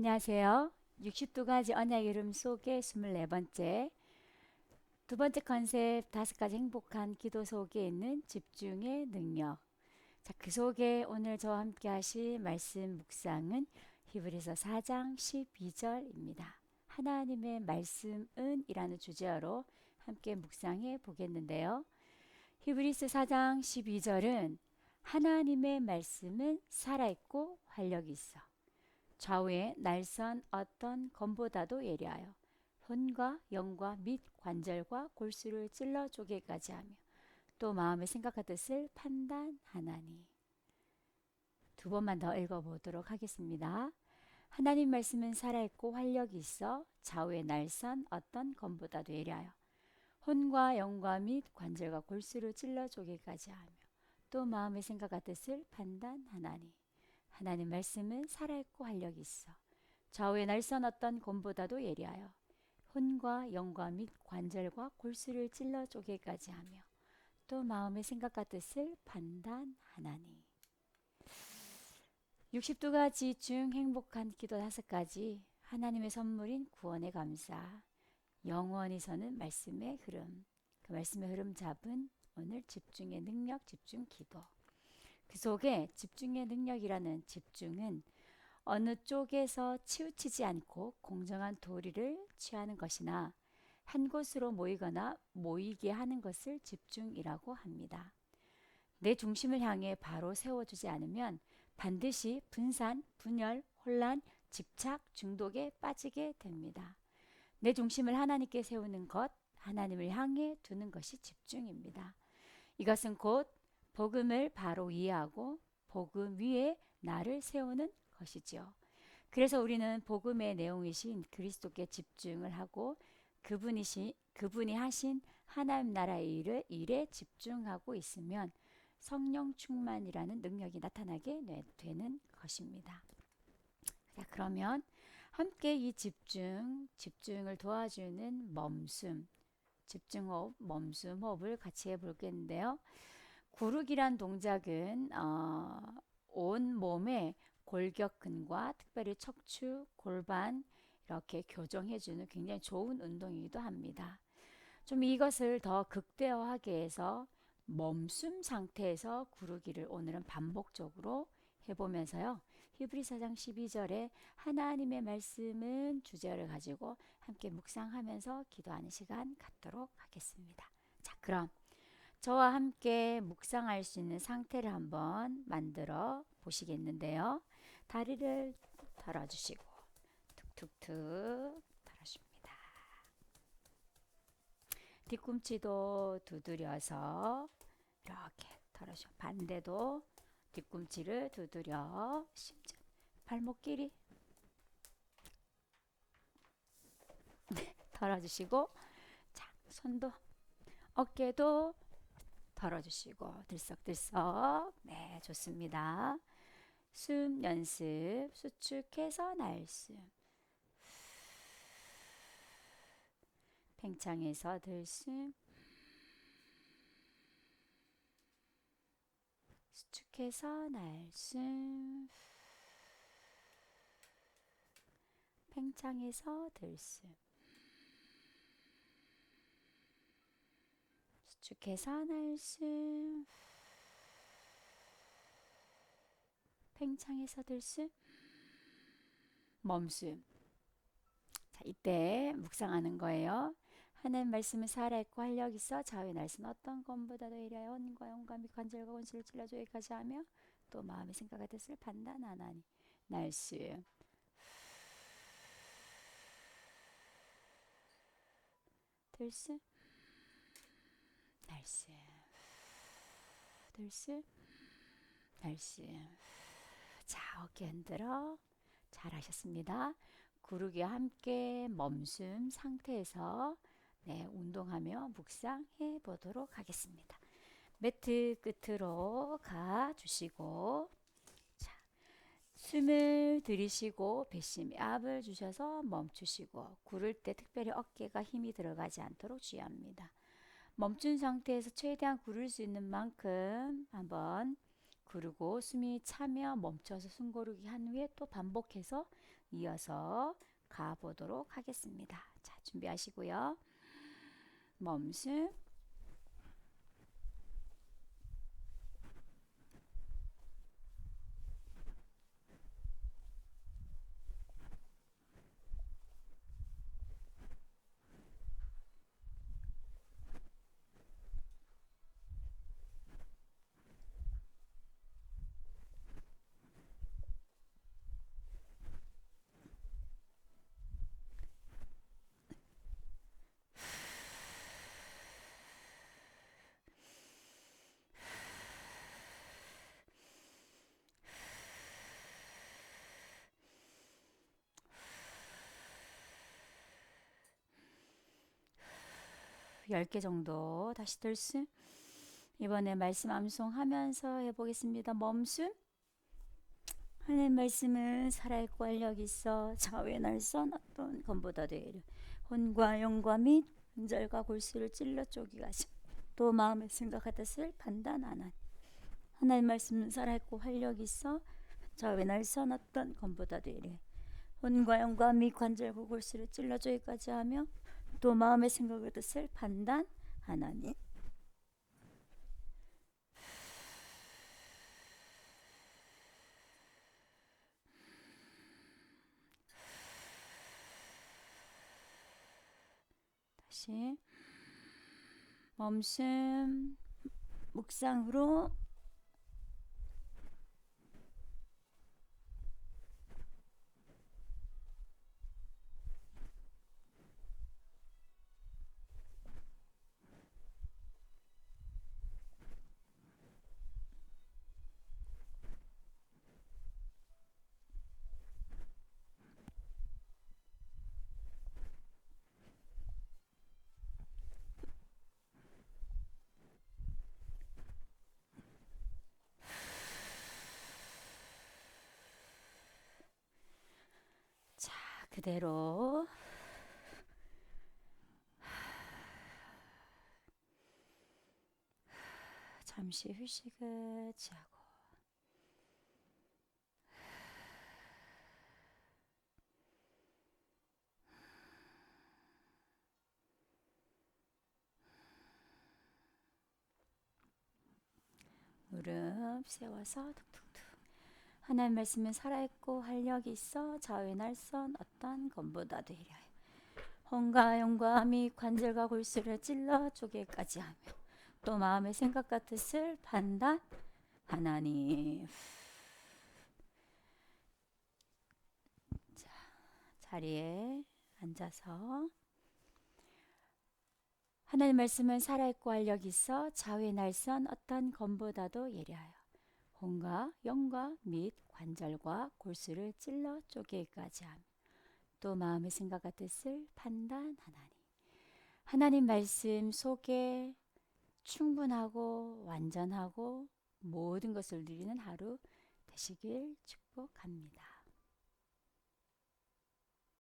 안녕하세요. 62가지 언약의 이름 속의 24번째 두 번째 컨셉 다섯 가지 행복한 기도 속에 있는 집중의 능력. 자, 그 속에 오늘 저와 함께 하실 말씀 묵상은 히브리서 4장 12절입니다. 하나님의 말씀은 이라는 주제어로 함께 묵상해 보겠는데요. 히브리서 4장 12절은 하나님의 말씀은 살아있고 활력이 있어. 좌우에 날선 어떤 검보다도 예리하여 혼과 영과 및 관절과 골수를 찔러 쪼개까지 하며 또 마음의 생각과 뜻을 판단하나니 두 번만 더 읽어보도록 하겠습니다. 하나님 말씀은 살아있고 활력이 있어 좌우에 날선 어떤 검보다도 예리하여 혼과 영과 및 관절과 골수를 찔러 쪼개까지 하며 또 마음의 생각과 뜻을 판단하나니 하나님 말씀은 살아있고 활력이 있어. 좌우에 날선 어떤 곰보다도 예리하여 혼과 영과 및 관절과 골수를 찔러 쪼개까지 하며 또 마음의 생각과 뜻을 판단하나니. 62가지 중 행복한 기도 다섯 가지 하나님의 선물인 구원의 감사. 영원히 서는 말씀의 흐름 그 말씀의 흐름 잡은 오늘 집중의 능력 집중 기도 그 속에 집중의 능력이라는 집중은 어느 쪽에서 치우치지 않고 공정한 도리를 취하는 것이나 한 곳으로 모이거나 모이게 하는 것을 집중이라고 합니다. 내 중심을 향해 바로 세워주지 않으면 반드시 분산, 분열, 혼란, 집착, 중독에 빠지게 됩니다. 내 중심을 하나님께 세우는 것, 하나님을 향해 두는 것이 집중입니다. 이것은 곧 복음을 바로 이해하고 복음 위에 나를 세우는 것이지요. 그래서 우리는 복음의 내용이신 그리스도께 집중을 하고 그분이시 그분이 하신 하나님 나라의 일을 일에 집중하고 있으면 성령 충만이라는 능력이 나타나게 되는 것입니다. 자, 그러면 함께 이 집중, 집중을 도와주는 멈숨, 집중호흡, 멈숨 호흡을 같이 해볼겠는데요. 구르기란 동작은 어, 온 몸의 골격근과 특별히 척추, 골반 이렇게 교정해주는 굉장히 좋은 운동이기도 합니다. 좀 이것을 더 극대화하게 해서 멈춤 상태에서 구르기를 오늘은 반복적으로 해보면서요. 히브리 4장 12절에 하나님의 말씀은 주제를 가지고 함께 묵상하면서 기도하는 시간 갖도록 하겠습니다. 자, 그럼 저와 함께 묵상할 수 있는 상태를 한번 만들어 보시겠는데요. 다리를 털어주시고 툭툭툭 털어줍니다. 뒤꿈치도 두드려서 이렇게 털어줘. 반대도 뒤꿈치를 두드려 심장 발목 길이 네, 털어주시고 자 손도 어깨도 털어주시고 들썩들썩. 네 좋습니다. 숨 연습 수축해서 날숨. 팽창해서 들숨. 수축해서 날숨. 팽창해서 들숨 날숨 팽창해서 들숨 멈숨 자 이때 묵상하는 거예요. 하나님 말씀은 살아있고 활력 있어 좌우의 날선 어떤 것보다도 이리하여 혼과 및 관절과 원수를 찔러줘 여기까지 하며 또 마음의 생각과 뜻을 판단하나니. 날숨 들숨 날숨 들숨 날숨 자 어깨 흔들어. 잘하셨습니다. 구르기와 함께 멈춤 상태에서 네, 운동하며 묵상해 보도록 하겠습니다. 매트 끝으로 가 주시고 자, 숨을 들이쉬고 배심에 압을 주셔서 멈추시고 구를 때 특별히 어깨가 힘이 들어가지 않도록 주의합니다. 멈춘 상태에서 최대한 구를 수 있는 만큼 한번 그리고 숨이 차며 멈춰서 숨 고르기 한 후에 또 반복해서 이어서 가보도록 하겠습니다. 자, 준비하시고요. 멈숨. 열개 정도 다시 들숨. 이번에 말씀 암송하면서 해보겠습니다. 멈숨. 하나님 말씀은 살아있고 활력 있어 좌우에 날선 어떤 것보다도 이르 혼과 영과 및 은절과 골수를 찔러 쪼기가지 또 마음의 생각과 뜻을 판단하나니 하나님 말씀은 살아있고 활력 있어 좌우에 날선 어떤 것보다도 이르 혼과 영과 및 관절과 골수를 찔러 쪼기까지 하며 또 마음의 생각과 뜻을 판단하나니 다시. 멈춤 묵상으로 자 그대로. 잠시 휴식을 취하고. 무릎 세워서 툭툭툭 하나님 말씀은 살아있고 활력이 있어 좌우의 날선 어떤 것보다도 이려요. 혼과 영과 및 관절과 골수를 찔러 쪼개까지 하며 또 마음의 생각과 뜻을 판단 하나니 자, 자리에 앉아서 하나님 말씀은 살아있고 활력이 있어 좌우의 날선 어떤 검보다도 예리하여 혼과 영과 및 관절과 골수를 찔러 쪼개기까지 하며 또 마음의 생각과 뜻을 판단하나니 하나님 말씀 속에 충분하고 완전하고 모든 것을 누리는 하루 되시길 축복합니다.